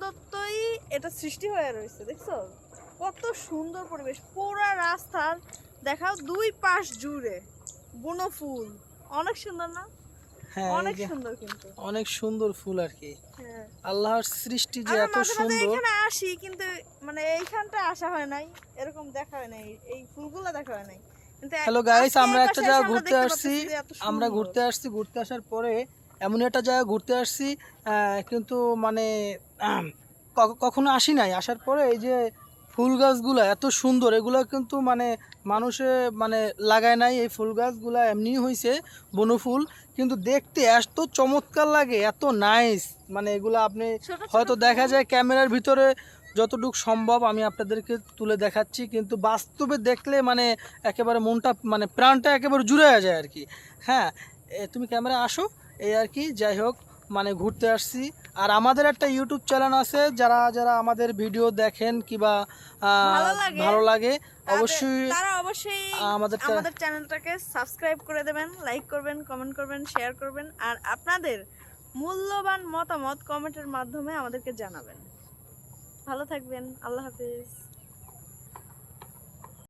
প্রদত্তই এটা সৃষ্টি হয়ে রয়েছে দেখছ? কত সুন্দর পরিবেশ। পুরা রাস্তার দেখাও দুই পাশ জুড়ে বুনো ফুল। অনেক সুন্দর না? হ্যাঁ অনেক সুন্দর কিন্তু। অনেক সুন্দর ফুল আর কি। হ্যাঁ। আল্লাহর সৃষ্টি যে এত সুন্দর। এখানে আসি কিন্তু মানে এইখানটা আসা হয় নাই। এরকম দেখা হয় নাই। এই ফুলগুলো দেখা হয় নাই। কিন্তু হ্যালো গাইস আমরা একটা জায়গা ঘুরতে আসছি। আমরা ঘুরতে আসছি ঘুরতে আসার পরে এমন একটা জায়গা ঘুরতে আসছি আহ, কিন্তু মানে কখনো আসি নাই। আসার পরে এই যে ফুল গাছগুলো এত সুন্দর এগুলো কিন্তু মানে মানুষে মানে লাগায় নাই। এই ফুল গাছগুলো এমনি হয়েছে বনফুল কিন্তু দেখতে এত চমৎকার লাগে এত নাইস মানে এগুলো আপনি হয়তো দেখা যায় ক্যামেরার ভিতরে যতটুকু সম্ভব আমি আপনাদেরকে তুলে দেখাচ্ছি কিন্তু বাস্তবে দেখলে মানে একেবারে মনটা মানে প্রাণটা একেবারে জুড়ে যায় আর কি। হ্যাঁ তুমি ক্যামেরা আসো এই আর কি যাই হোক। মানে ঘুরতে আসছি আর আমাদের একটা ইউটিউব চ্যানেল আছে যারা যারা আমাদের ভিডিও দেখেন কিবা ভালো লাগে। অবশ্যই তারা অবশ্যই আমাদের আমাদের চ্যানেলটাকে সাবস্ক্রাইব করে দেবেন লাইক করবেন কমেন্ট করবেন শেয়ার করবেন আর আপনাদের মূল্যবান মতামত কমেন্টের মাধ্যমে আমাদেরকে জানাবেন ভালো থাকবেন আল্লাহ হাফিজ